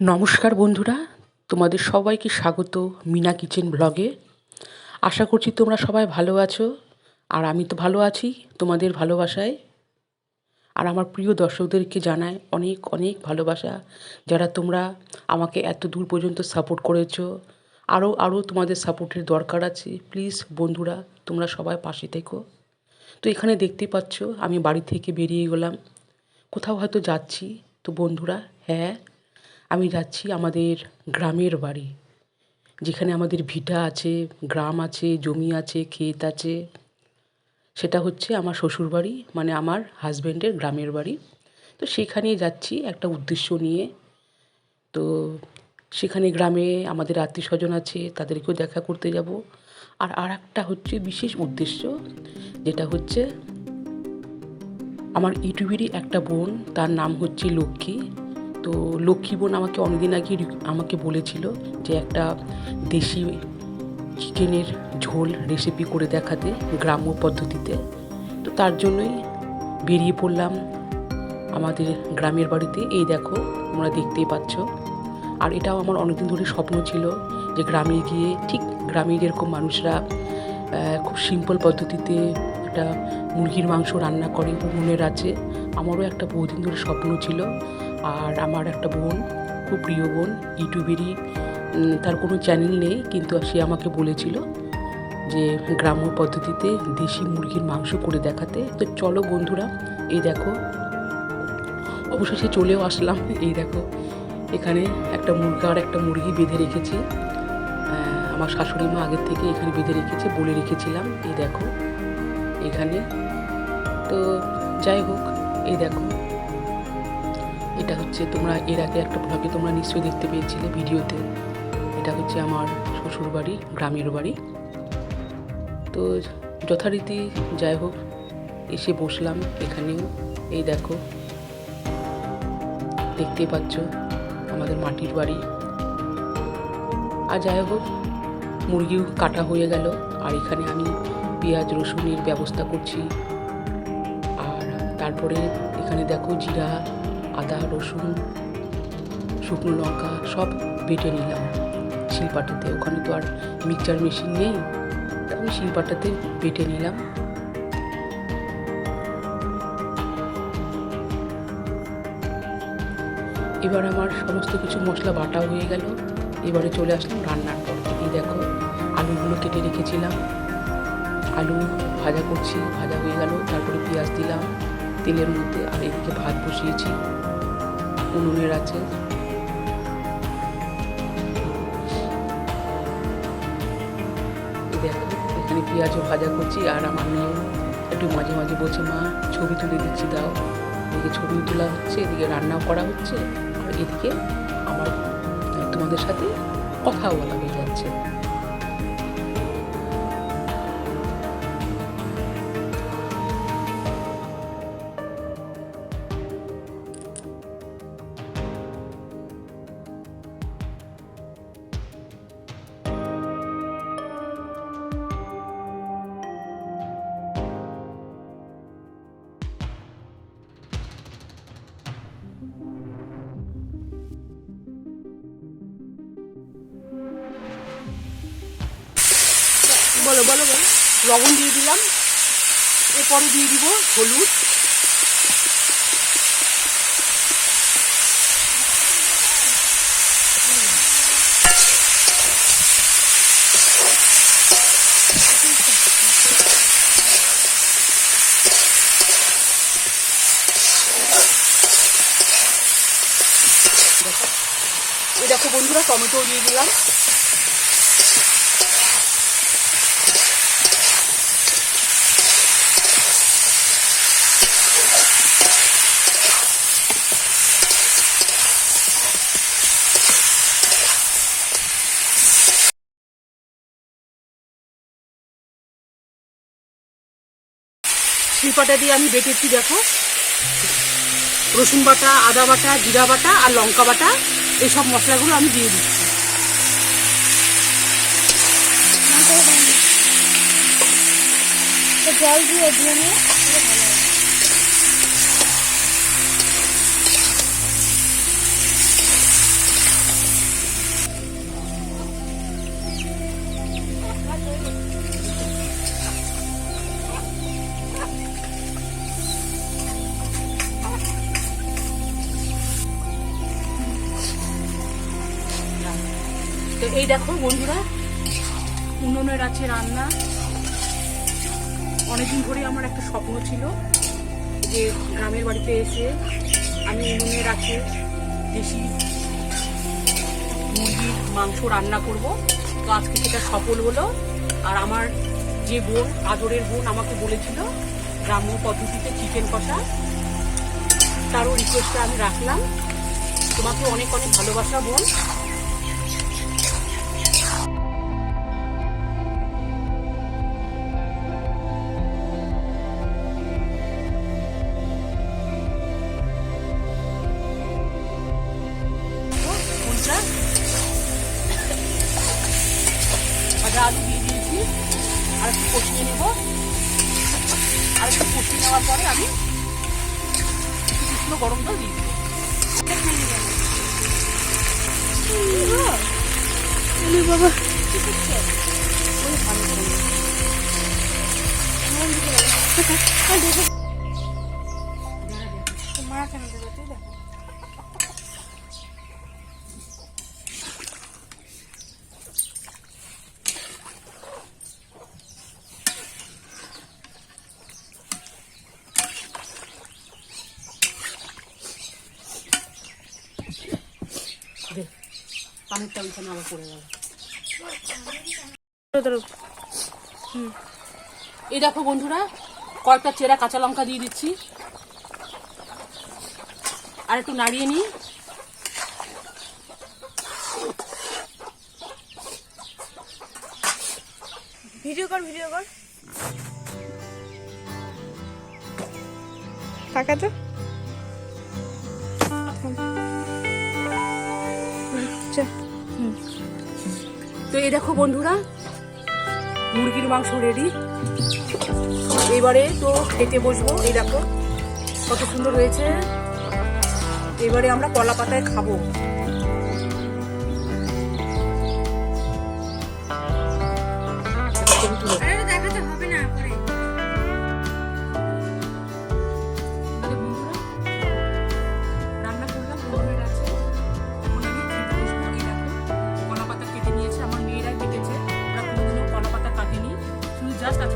নমস্কার বন্ধুরা, তোমাদের সবাইকে স্বাগত মিনা কিচেন ব্লগে। আশা করছি তোমরা সবাই ভালো আছো, আর আমি তো ভালো আছি তোমাদের ভালোবাসায়। আর আমার প্রিয় দর্শকদেরকে জানায় অনেক অনেক ভালোবাসা, যারা তোমরা আমাকে এত দূর পর্যন্ত সাপোর্ট করেছ আরও আরও তোমাদের সাপোর্টের দরকার আছে। প্লিজ বন্ধুরা, তোমরা সবাই পাশে থেকো। তো এখানে দেখতেই পাচ্ছ, আমি বাড়ি থেকে বেরিয়ে গেলাম। কোথাও হয়তো যাচ্ছি। তো বন্ধুরা হ্যাঁ আমি যাচ্ছি আমাদের গ্রামের বাড়ি, যেখানে আমাদের ভিটা আছে, গ্রাম আছে, জমি আছে, ক্ষেত আছে। সেটা হচ্ছে আমার শ্বশুরবাড়ি মানে আমার হাজব্যান্ডের গ্রামের বাড়ি। তো সেখানে যাচ্ছি একটা উদ্দেশ্য নিয়ে। তো সেখানে গ্রামে আমাদের আত্মীয় স্বজন আছে, তাদেরকেও দেখা করতে যাব। আর আর একটা হচ্ছে বিশেষ উদ্দেশ্য, যেটা হচ্ছে আমার ইউটিউবেরই একটা বোন, তার নাম হচ্ছে লক্ষ্মী। তো লক্ষ্মী বোন আমাকে অনেকদিন আগে আমাকে বলেছিল যে একটা দেশি চিকেনের ঝোল রেসিপি করে দেখাতে গ্রাম্য পদ্ধতিতে। তো তার জন্যই বেরিয়ে পড়লাম আমাদের গ্রামের বাড়িতে। এই দেখো, তোমরা দেখতেই পাচ্ছ। আর এটাও আমার অনেকদিন ধরে স্বপ্ন ছিল যে গ্রামে গিয়ে, ঠিক গ্রামে যেরকম মানুষরা খুব সিম্পল পদ্ধতিতে একটা মুরগির মাংস রান্না করে উনুনের আছে আমারও একটা বহুদিন ধরে স্বপ্ন ছিল আর আমার একটা বোন, খুব প্রিয় বোন, ইউটিউবেরই তার কোনো চ্যানেল নেই, কিন্তু সে আমাকে বলেছিল যে গ্রাম্য পদ্ধতিতে দেশি মুরগির মাংস করে দেখাতে। তো চলো বন্ধুরা, এই দেখো, অবশেষে চলেও আসলাম। এই দেখো, এখানে একটা মুরগা আর একটা মুরগি বেঁধে রেখেছি। আমার শাশুড়ি মা আগের থেকে এখানে বেঁধে রেখেছে বলে রেখেছিলাম। এই দেখো, এখানে, তো যাই হোক, এই দেখো। এটা হচ্ছে তোমরা এর আগে একটা ব্লগে তোমরা নিশ্চয়ই দেখতে পেয়েছিলে ভিডিওতে। এটা হচ্ছে আমার শ্বশুর বাড়ি, গ্রামের বাড়ি। তো যথারীতি যাই হোক, এসে বসলাম এখানেও। এই দেখো, দেখতেই পাচ্ছ আমাদের মাটির বাড়ি। আর যাই হোক, মুরগিও কাটা হয়ে গেল, আর এখানে আমি পেঁয়াজ, রসুনের ব্যবস্থা করছি। আর তারপরে এখানে দেখো জিরা আদা, রসুন, শুকনো লঙ্কা সব বেটে নিলাম। শিলপাটাতে, ওখানে তো আর মিক্সচার মেশিন নেই। আমি শিলপাটাতে বেটে নিলাম। এবার আমার সমস্ত কিছু মশলা বাটা হয়ে গেল। এবারে চলে আসলাম রান্নার পর এই দেখো, আলুগুলো কেটে রেখেছিলাম। আলু ভাজা করছি, ভাজা হয়ে গেল। তারপরে পেঁয়াজ দিলাম তেলের মধ্যে আর এদিকে ভাত বসিয়েছি। উনুনের আছে। এখানে পেঁয়াজও ভাজা করছি, আর আমার মেয়ে একটু মাঝে মাঝে বলছে, মা, ছবি তুলে দিচ্ছি, দাও। এদিকে ছবি তোলা হচ্ছে, এদিকে রান্নাও করা হচ্ছে, আর এদিকে আমার, তোমাদের সাথে কথাও বলা হয়ে যাচ্ছে। বলো বলো বলো। লবণ দিয়ে দিলাম। এরপরে দিয়ে দিব হলুদ। দেখো বন্ধুরা টমেটো দিয়ে দিলাম। শিলপাটা দিয়ে আমি বেটেছি, দেখো। রসুন বাটা, আদা বাটা, জিরা বাটা আর লঙ্কা বাটা এইসব মশলাগুলো আমি দিয়ে দিচ্ছি। তো জল দিয়ে দিয়ে নিয়ে তো এই দেখো বন্ধুরা, উনুনের আছে রান্না। অনেকদিন ধরে আমার একটা স্বপ্ন ছিল যে গ্রামের বাড়িতে এসে আমি উনুনের আছে দেশি মুরগির মাংস রান্না করব। তো আজকে সেটা সফল হলো। আর আমার যে বোন, আদরের বোন আমাকে বলেছিল, গ্রাম্য পদ্ধতিতে চিকেন কষা। তারও রিকোয়েস্টটা আমি রাখলাম। তোমাকে অনেক অনেক ভালোবাসা বোন। আর একটু কষিয়ে নেব। আর একটু কষিয়ে নেওয়ার পরে আমি একটু কৃষ্ণ গরম জল দিয়ে দেবো। বাবা। ওই ভালো পানির টানখানে আবার পড়ে গেল এই দেখো বন্ধুরা, কয়েকটা চেরা কাঁচা লঙ্কা দিয়ে দিচ্ছি। আর একটু নাড়িয়ে নিই। ভিডিও কর ভিডিও কর। টাকা তো। তো এই দেখো বন্ধুরা, মুরগির মাংস রেডি এবারে তো খেতে বসবো, এই দেখো কত সুন্দর হয়েছে। এবারে আমরা কলা পাতায় খাব। দেখাতে হবে। কলা পাতা